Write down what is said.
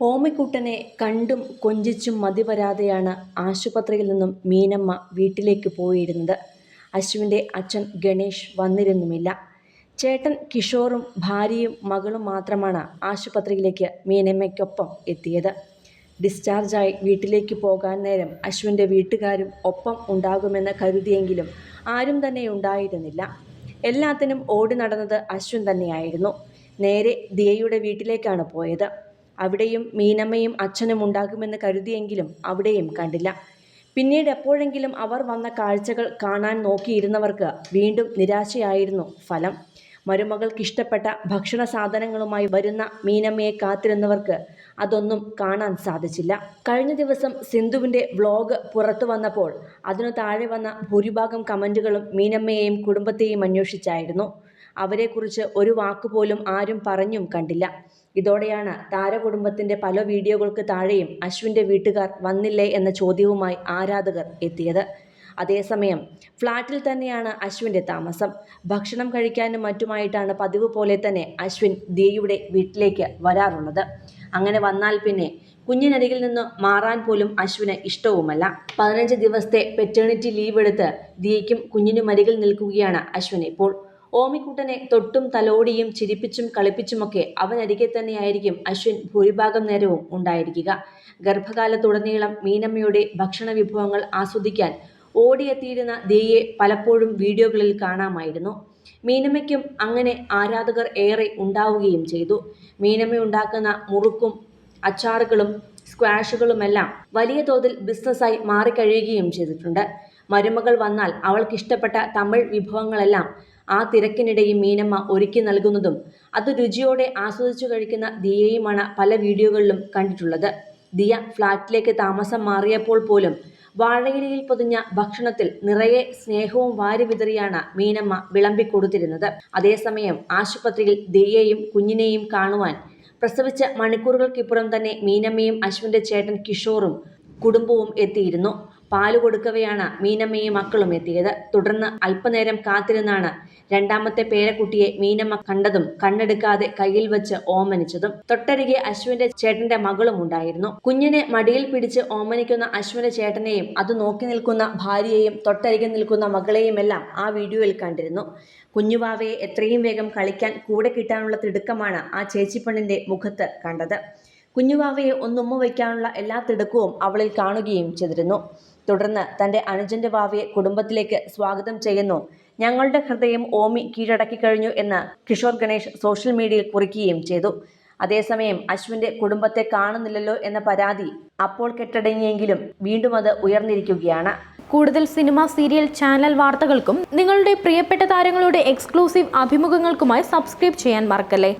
ഓമിക്കുട്ടനെ കണ്ടും കൊഞ്ചിച്ചും മതി വരാതെയാണ് ആശുപത്രിയിൽ നിന്നും മീനമ്മ വീട്ടിലേക്ക് പോയിരുന്നത്. അശുവിന്റെ അച്ഛൻ ഗണേഷ് വന്നിരുന്നുമില്ല. ചേട്ടൻ കിഷോറും ഭാര്യയും മകളും മാത്രമാണ് ആശുപത്രിയിലേക്ക് മീനമ്മയ്ക്കൊപ്പം എത്തിയത്. ഡിസ്ചാർജായി വീട്ടിലേക്ക് പോകാൻ നേരം അശ്വിന്റെ വീട്ടുകാരും ഒപ്പം ഉണ്ടാകുമെന്ന് കരുതിയെങ്കിലും ആരും തന്നെ ഉണ്ടായിരുന്നില്ല. എല്ലാത്തിനും ഓടി നടന്നത് അശ്വിൻ തന്നെയായിരുന്നു. നേരെ ദിയയുടെ വീട്ടിലേക്കാണ് പോയത്. അവിടെയും മീനമ്മയും അച്ഛനും ഉണ്ടാകുമെന്ന് കരുതിയെങ്കിലും അവിടെയും കണ്ടില്ല. പിന്നീട് എപ്പോഴെങ്കിലും അവർ വന്ന കാഴ്ചകൾ കാണാൻ നോക്കിയിരുന്നവർക്ക് വീണ്ടും നിരാശയായിരുന്നു ഫലം. മരുമകൾക്കിഷ്ടപ്പെട്ട ഭക്ഷണ സാധനങ്ങളുമായി വരുന്ന മീനമ്മയെ കാത്തിരുന്നവർക്ക് അതൊന്നും കാണാൻ സാധിച്ചില്ല. കഴിഞ്ഞ ദിവസം സിന്ധുവിന്റെ വ്ളോഗ് പുറത്തു വന്നപ്പോൾ അതിനു താഴെ വന്ന ഭൂരിഭാഗം കമന്റുകളും മീനമ്മയെയും കുടുംബത്തെയും അന്വേഷിച്ചായിരുന്നു. അവരെക്കുറിച്ച് ഒരു വാക്കുപോലും ആരും പറഞ്ഞും കണ്ടില്ല. ഇതോടെയാണ് താരകുടുംബത്തിന്റെ പല വീഡിയോകൾക്ക് താഴെയും അശ്വിന്റെ വീട്ടുകാർ വന്നില്ലേ എന്ന ചോദ്യവുമായി ആരാധകർ എത്തിയത്. അതേസമയം ഫ്ളാറ്റിൽ തന്നെയാണ് അശ്വിന്റെ താമസം. ഭക്ഷണം കഴിക്കാനും മറ്റുമായിട്ടാണ് പതിവ് പോലെ തന്നെ അശ്വിൻ ദിയയുടെ വീട്ടിലേക്ക് വരാറുള്ളത്. അങ്ങനെ വന്നാൽ പിന്നെ കുഞ്ഞിനരികിൽ നിന്ന് മാറാൻ പോലും അശ്വിന് ഇഷ്ടവുമല്ല. പതിനഞ്ച് ദിവസത്തെ പെറ്റേണിറ്റി ലീവ് എടുത്ത് ദിയയ്ക്കും കുഞ്ഞിനും അരികിൽ നിൽക്കുകയാണ് അശ്വിൻ ഇപ്പോൾ. ഓമിക്കുട്ടനെ തൊട്ടും തലോടിയും ചിരിപ്പിച്ചും കളിപ്പിച്ചുമൊക്കെ അവനരികെ തന്നെയായിരിക്കും അശ്വിൻ ഭൂരിഭാഗം നേരവും ഉണ്ടായിരിക്കുക. ഗർഭകാലത്തുടനീളം മീനമ്മയുടെ ഭക്ഷണ വിഭവങ്ങൾ ആസ്വദിക്കാൻ ഓടിയെത്തിയിരുന്ന ദേയെ പലപ്പോഴും വീഡിയോകളിൽ കാണാമായിരുന്നു. മീനമ്മയ്ക്കും അങ്ങനെ ആരാധകർ ഏറെ ഉണ്ടാവുകയും ചെയ്തു. മീനമ്മ ഉണ്ടാക്കുന്ന മുറുക്കും അച്ചാറുകളും സ്ക്വാഷുകളുമെല്ലാം വലിയ തോതിൽ ബിസിനസ്സായി മാറിക്കഴിയുകയും ചെയ്തിട്ടുണ്ട്. മരുമകൾ വന്നാൽ അവൾക്കിഷ്ടപ്പെട്ട തമിഴ് വിഭവങ്ങളെല്ലാം ആ തിരക്കിനിടയിൽ മീനമ്മ ഒരുക്കി നൽകുന്നതും അത് രുചിയോടെ ആസ്വദിച്ചു കഴിക്കുന്ന ദിയയുമാണ് പല വീഡിയോകളിലും കണ്ടിട്ടുള്ളത്. ദിയ ഫ്ളാറ്റിലേക്ക് താമസം മാറിയപ്പോൾ പോലും വാഴയിലയിൽ പൊതിഞ്ഞ ഭക്ഷണത്തിൽ നിറയെ സ്നേഹവും വാരി വിതറിയാണ് മീനമ്മ വിളമ്പിക്കൊടുത്തിരുന്നത്. അതേസമയം ആശുപത്രിയിൽ ദിയയെയും കുഞ്ഞിനെയും കാണുവാൻ പ്രസവിച്ച മണിക്കൂറുകൾക്കിപ്പുറം തന്നെ മീനമ്മയും അശ്വിന്റെ ചേട്ടൻ കിഷോറും കുടുംബവും എത്തിയിരുന്നു. പാൽ കൊടുക്കവെയാണ് മീനമ്മയും മക്കളും എത്തിയത്. തുടർന്ന് അല്പനേരം കാത്തിരുന്നാണ് രണ്ടാമത്തെ പേരക്കുട്ടിയെ മീനമ്മ കണ്ടതും കണ്ണെടുക്കാതെ കയ്യിൽ വെച്ച് ഓമനിച്ചതും. തൊട്ടരികെ അശ്വിന്റെ ചേട്ടന്റെ മകളും ഉണ്ടായിരുന്നു. കുഞ്ഞിനെ മടിയിൽ പിടിച്ച് ഓമനിക്കുന്ന അശ്വിന്റെ ചേട്ടനെയും അത് നോക്കി നിൽക്കുന്ന ഭാര്യയെയും തൊട്ടരികെ നിൽക്കുന്ന മകളെയും എല്ലാം ആ വീഡിയോയിൽ കണ്ടിരുന്നു. കുഞ്ഞുവാവയെ എത്രയും വേഗം കളിക്കാൻ കൂടെ കിട്ടാനുള്ള തിടുക്കമാണ് ആ ചേച്ചിപ്പണ്ണിന്റെ മുഖത്ത് കണ്ടത്. കുഞ്ഞുവാവയെ ഒന്നുമ്മ വയ്ക്കാനുള്ള എല്ലാ തിടുക്കവും അവളിൽ കാണുകയും ചെയ്തിരുന്നു. തുടർന്ന് തന്റെ അനുജന്റെ ഭാവിയെ കുടുംബത്തിലേക്ക് സ്വാഗതം ചെയ്യുന്നു. ഞങ്ങളുടെ ഹൃദയം ഓമി കീഴടക്കി കഴിഞ്ഞു എന്ന് കിഷോർ ഗണേഷ് സോഷ്യൽ മീഡിയയിൽ കുറിക്കുകയും ചെയ്തു. അതേസമയം അശ്വിന്റെ കുടുംബത്തെ കാണുന്നില്ലല്ലോ എന്ന പരാതി അപ്പോൾ കെട്ടടങ്ങിയെങ്കിലും വീണ്ടും അത് ഉയർന്നിരിക്കുകയാണ്. കൂടുതൽ സിനിമ സീരിയൽ ചാനൽ വാർത്തകൾക്കും നിങ്ങളുടെ പ്രിയപ്പെട്ട താരങ്ങളുടെ എക്സ്ക്ലൂസീവ് അഭിമുഖങ്ങൾക്കുമായി സബ്സ്ക്രൈബ് ചെയ്യാൻ മറക്കല്ലേ?